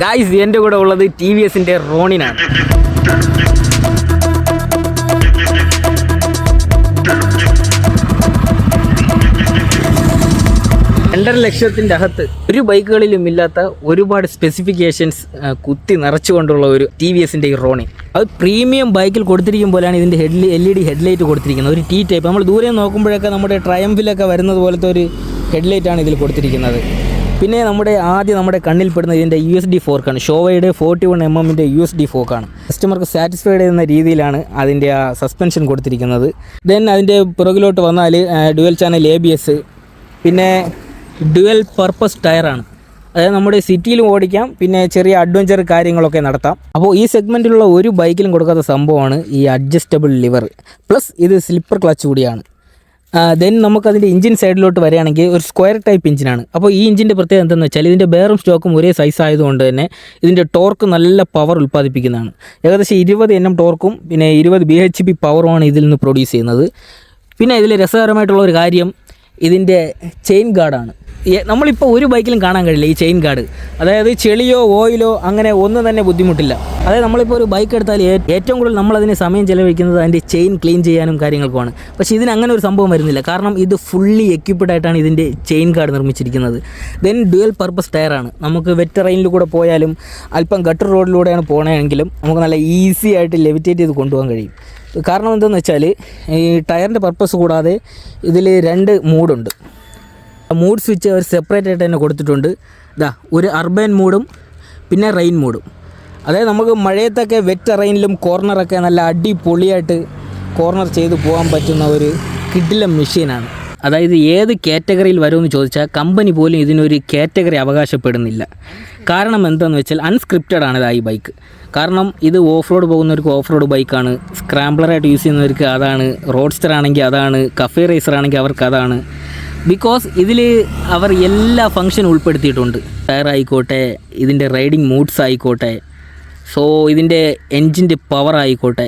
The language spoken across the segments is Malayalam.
ഗായ്സ് എന്റെ കൂടെ ഉള്ളത് ടി വി എസിന്റെ റോണിനാണ്. രണ്ടര ലക്ഷത്തിന്റെ അകത്ത് ഒരു ബൈക്കുകളിലും ഇല്ലാത്ത ഒരുപാട് സ്പെസിഫിക്കേഷൻസ് കുത്തി നിറച്ചുകൊണ്ടുള്ള ഒരു ടി വി എസിന്റെ ഈ റോണി. അത് പ്രീമിയം ബൈക്കിൽ കൊടുത്തിരിക്കും പോലെയാണ് ഇതിന്റെ ഹെഡ് എൽ ഇ ഡി ഹെഡ്ലൈറ്റ് കൊടുത്തിരിക്കുന്നത്. ഒരു ടി ടൈപ്പ് നമ്മൾ ദൂരെ നോക്കുമ്പോഴൊക്കെ നമ്മുടെ ട്രയംഫിലൊക്കെ വരുന്നത് പോലത്തെ ഒരു ഹെഡ്ലൈറ്റാണ് ഇതിൽ കൊടുത്തിരിക്കുന്നത്. പിന്നെ നമ്മുടെ ആദ്യം നമ്മുടെ കണ്ണിൽ പെടുന്ന ഇതിന്റെ യു എസ് ഡി ഫോർക്കാണ് ഷോവയുടെ ഫോർട്ടി വൺ എം എമ്മിന്റെ യു എസ് ഡി ഫോർക്കാണ് കസ്റ്റമർക്ക് സാറ്റിസ്ഫൈഡ് ചെയ്യുന്ന രീതിയിലാണ് അതിന്റെ ആ സസ്പെൻഷൻ കൊടുത്തിരിക്കുന്നത്. ദെൻ അതിന്റെ പുറകിലോട്ട് വന്നാൽ dual channel A B S പിന്നെ ഡുവൽ പർപ്പസ് ടയറാണ് അതായത് നമ്മുടെ സിറ്റിയിലും ഓടിക്കാം പിന്നെ ചെറിയ അഡ്വഞ്ചർ കാര്യങ്ങളൊക്കെ നടത്താം. അപ്പോൾ ഈ സെഗ്മെന്റിലുള്ള ഒരു ബൈക്കിലും കൊടുക്കാത്ത സംഭവമാണ് ഈ അഡ്ജസ്റ്റബിൾ ലിവർ പ്ലസ് ഇത് സ്ലിപ്പർ ക്ലച്ച് കൂടിയാണ്. ദെൻ നമുക്കതിന്റെ ഇഞ്ചിൻ സൈഡിലോട്ട് വരികയാണെങ്കിൽ ഒരു സ്ക്വയർ ടൈപ്പ് ഇഞ്ചിനാണ് അപ്പോൾ ഈ ഇഞ്ചിന്റെ പ്രത്യേകത എന്തെന്ന് വെച്ചാൽ ഇതിന്റെ ബെയറും സ്റ്റോക്കും ഒരേ സൈസ് ആയതുകൊണ്ട് തന്നെ ഇതിന്റെ ടോർക്ക് നല്ല പവർ ഉൽപ്പാദിപ്പിക്കുന്നതാണ്. ഏകദേശം ഇരുപത് എൻ എം ടോർക്കും പിന്നെ ഇരുപത് ബി എച്ച് പി പവറുമാണ് ഇതിൽ നിന്ന് പ്രൊഡ്യൂസ് ചെയ്യുന്നത്. പിന്നെ ഇതിൽ രസകരമായിട്ടുള്ള ഒരു കാര്യം ഇതിന്റെ ചെയിൻ ഗാർഡാണ് നമ്മളിപ്പോൾ ഒരു ബൈക്കിലും കാണാൻ കഴിയില്ല ഈ ചെയിൻ കാർഡ് അതായത് ചെളിയോ ഓയിലോ അങ്ങനെ ഒന്നും തന്നെ ബുദ്ധിമുട്ടില്ല. അതായത് നമ്മളിപ്പോൾ ഒരു ബൈക്ക് എടുത്താൽ ഏറ്റവും കൂടുതൽ നമ്മളതിന് സമയം ചിലവഴിക്കുന്നത് അതിന്റെ ചെയിൻ ക്ലീൻ ചെയ്യാനും കാര്യങ്ങൾക്കുമാണ്. പക്ഷേ ഇതിന് അങ്ങനെ ഒരു സംഭവം വരുന്നില്ല. കാരണം ഇത് ഫുള്ളി എക്യുപ്ഡ് ആയിട്ടാണ് ഇതിന്റെ ചെയിൻ കാർഡ് നിർമ്മിച്ചിരിക്കുന്നത്. ദെൻ ഡ്യുവൽ പർപ്പസ് ടയറാണ് നമുക്ക് വെറ്റ് റെയിനിൽ കൂടെ പോയാലും അല്പം ഗട്ടർ റോഡിലൂടെയാണ് പോകണമെങ്കിലും നമുക്ക് നല്ല ഈസി ആയിട്ട് ലെവിറ്റേറ്റ് ചെയ്ത് കൊണ്ടുപോകാൻ കഴിയും. കാരണം എന്തെന്ന് വെച്ചാൽ ഈ ടയറിന്റെ പർപ്പസ് കൂടാതെ ഇതിൽ രണ്ട് മൂഡുണ്ട് മൂഡ് സ്വിച്ച് അവർ സെപ്പറേറ്റ് ആയിട്ട് തന്നെ കൊടുത്തിട്ടുണ്ട്. ഇതാ ഒരു അർബൻ മൂഡും പിന്നെ റെയിൻ മൂഡും അതായത് നമുക്ക് മഴയത്തൊക്കെ വെറ്റ് റെയിനിലും കോർണറൊക്കെ നല്ല അടിപൊളിയായിട്ട് കോർണർ ചെയ്ത് പോകാൻ പറ്റുന്ന ഒരു കിഡിലം മെഷീനാണ് അതായത് ഏത് കാറ്റഗറിയിൽ വരുമെന്ന് ചോദിച്ചാൽ കമ്പനി പോലും ഇതിനൊരു കാറ്റഗറി അവകാശപ്പെടുന്നില്ല. കാരണം എന്താണെന്ന് വെച്ചാൽ അൺസ്ക്രിപ്റ്റഡ് ആണ് ഈ ബൈക്ക് കാരണം ഇത് ഓഫ് റോഡ് പോകുന്നവർക്ക് ഓഫ് റോഡ് ബൈക്കാണ് സ്ക്രാംബ്ലറായിട്ട് യൂസ് ചെയ്യുന്നവർക്ക് അതാണ് റോഡ്സ്റ്റർ ആണെങ്കിൽ അതാണ് കഫേ റേസർ ആണെങ്കിൽ അവർക്ക് അതാണ്. ബിക്കോസ് ഇതിൽ അവർ എല്ലാ ഫങ്ഷൻ ഉൾപ്പെടുത്തിയിട്ടുണ്ട്. ടയർ ആയിക്കോട്ടെ ഇതിന്റെ റൈഡിങ് മൂഡ്സ് ആയിക്കോട്ടെ സോ ഇതിന്റെ എൻജിന്റെ പവർ ആയിക്കോട്ടെ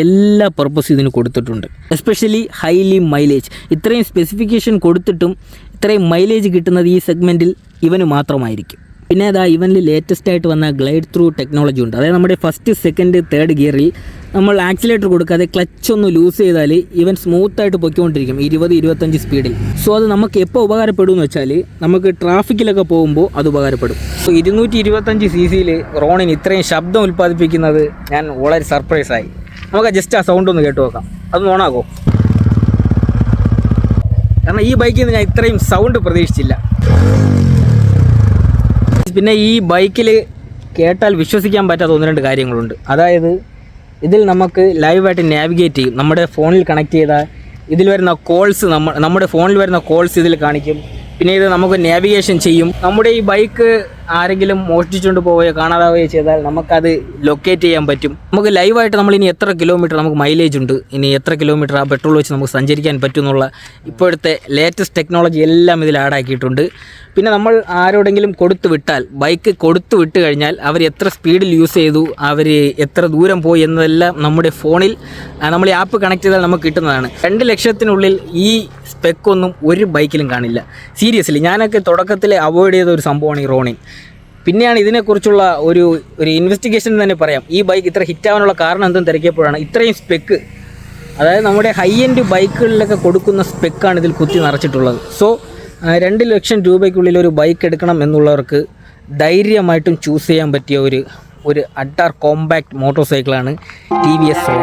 എല്ലാ പർപ്പസും ഇതിന് കൊടുത്തിട്ടുണ്ട്. എസ്പെഷ്യലി ഹൈലി മൈലേജ് ഇത്രയും സ്പെസിഫിക്കേഷൻ കൊടുത്തിട്ടും ഇത്രയും മൈലേജ് കിട്ടുന്നത് ഈ സെഗ്മെന്റിൽ ഇവന് മാത്രമായിരിക്കും. പിന്നെ അതാ ഇവനിൽ ലേറ്റസ്റ്റ് ആയിട്ട് വന്ന ഗ്ലൈഡ് ത്രൂ ടെക്നോളജി ഉണ്ട്. അതായത് നമ്മുടെ ഫസ്റ്റ് സെക്കൻഡ് തേർഡ് ഗിയറിൽ നമ്മൾ ആക്സിലേറ്റർ കൊടുക്കാതെ ക്ലച്ച് ഒന്ന് ലൂസ് ചെയ്താൽ ഇവൻ സ്മൂത്തായിട്ട് പൊയ്ക്കൊണ്ടിരിക്കും ഇരുപത് ഇരുപത്തഞ്ച് സ്പീഡിൽ സോ അത് നമുക്ക് എപ്പോൾ ഉപകാരപ്പെടും എന്ന് വെച്ചാൽ നമുക്ക് ട്രാഫിക്കിലൊക്കെ പോകുമ്പോൾ അത് ഉപകാരപ്പെടും. സോ ഇരുന്നൂറ്റി ഇരുപത്തഞ്ച് സി സിയിൽ റോണിന് ഇത്രയും ശബ്ദം ഉൽപ്പാദിപ്പിക്കുന്നത് ഞാൻ വളരെ സർപ്രൈസായി നമുക്ക് ജസ്റ്റ് ആ സൗണ്ട് ഒന്ന് കേട്ട് നോക്കാം. അത് ഓണാകോ കാരണം ഈ ബൈക്കിൽ നിന്ന് ഞാൻ ഇത്രയും സൗണ്ട് പ്രതീക്ഷിച്ചില്ല. പിന്നെ ഈ ബൈക്കിൽ കേട്ടാൽ വിശ്വസിക്കാൻ പറ്റാത്ത ഒന്ന് രണ്ട് കാര്യങ്ങളുണ്ട്. അതായത് ഇതിൽ നമുക്ക് ലൈവായിട്ട് നാവിഗേറ്റ് ചെയ്യും. നമ്മുടെ ഫോണിൽ കണക്ട് ചെയ്ത ഇതിൽ വരുന്ന കോൾസ് നമ്മ നമ്മുടെ ഫോണിൽ വരുന്ന കോൾസ് ഇതിൽ കാണിക്കും. പിന്നെ ഇത് നമുക്ക് നാവിഗേഷൻ ചെയ്യും. നമ്മുടെ ഈ ബൈക്ക് ആരെങ്കിലും മോഷ്ടിച്ചുകൊണ്ട് പോവുകയോ കാണാതാവുകയോ ചെയ്താൽ നമുക്കത് ലൊക്കേറ്റ് ചെയ്യാൻ പറ്റും. നമുക്ക് ലൈവായിട്ട് നമ്മൾ ഇനി എത്ര കിലോമീറ്റർ നമുക്ക് മൈലേജ് ഉണ്ട്? ഇനി എത്ര കിലോമീറ്റർ ആ പെട്രോൾ വെച്ച് നമുക്ക് സഞ്ചരിക്കാൻ പറ്റും എന്നുള്ള ഇപ്പോഴത്തെ ലേറ്റസ്റ്റ് ടെക്നോളജി എല്ലാം ഇതിൽ ആഡാക്കിയിട്ടുണ്ട് പിന്നെ നമ്മൾ ആരോടെങ്കിലും കൊടുത്തു വിട്ടാൽ ബൈക്ക് കൊടുത്തു വിട്ട് കഴിഞ്ഞാൽ അവർ എത്ര സ്പീഡിൽ യൂസ് ചെയ്തു അവർ എത്ര ദൂരം പോയി എന്നതെല്ലാം നമ്മുടെ ഫോണിൽ നമ്മൾ ഈ ആപ്പ് കണക്ട് ചെയ്താൽ നമുക്ക് കിട്ടുന്നതാണ്. രണ്ട് ലക്ഷത്തിനുള്ളിൽ ഈ സ്പെക്കൊന്നും ഒരു ബൈക്കിലും കാണില്ല. സീരിയസ്ലി ഞാനൊക്കെ തുടക്കത്തിൽ അവോയ്ഡ് ചെയ്ത ഒരു സംഭവമാണ് ഈ റോണിൻ പിന്നെയാണ് ഇതിനെക്കുറിച്ചുള്ള ഒരു ഒരു ഇൻവെസ്റ്റിഗേഷൻ തന്നെ പറയാം. ഈ ബൈക്ക് ഇത്ര ഹിറ്റാവാനുള്ള കാരണം എന്തെന്ന് തിരക്കിയപ്പോഴാണ് ഇത്രയും സ്പെക്ക് അതായത് നമ്മുടെ ഹൈ എൻഡ് ബൈക്കുകളിലൊക്കെ കൊടുക്കുന്ന സ്പെക്കാണ് ഇതിൽ കുത്തി നിറച്ചിട്ടുള്ളത്. സോ രണ്ട് ലക്ഷം രൂപയ്ക്കുള്ളിൽ ഒരു ബൈക്ക് എടുക്കണം എന്നുള്ളവർക്ക് ധൈര്യമായിട്ടും ചൂസ് ചെയ്യാൻ പറ്റിയ ഒരു ഒരു അഡാർ കോമ്പാക്ട് മോട്ടോർ സൈക്കിളാണ് ടി വി എസ്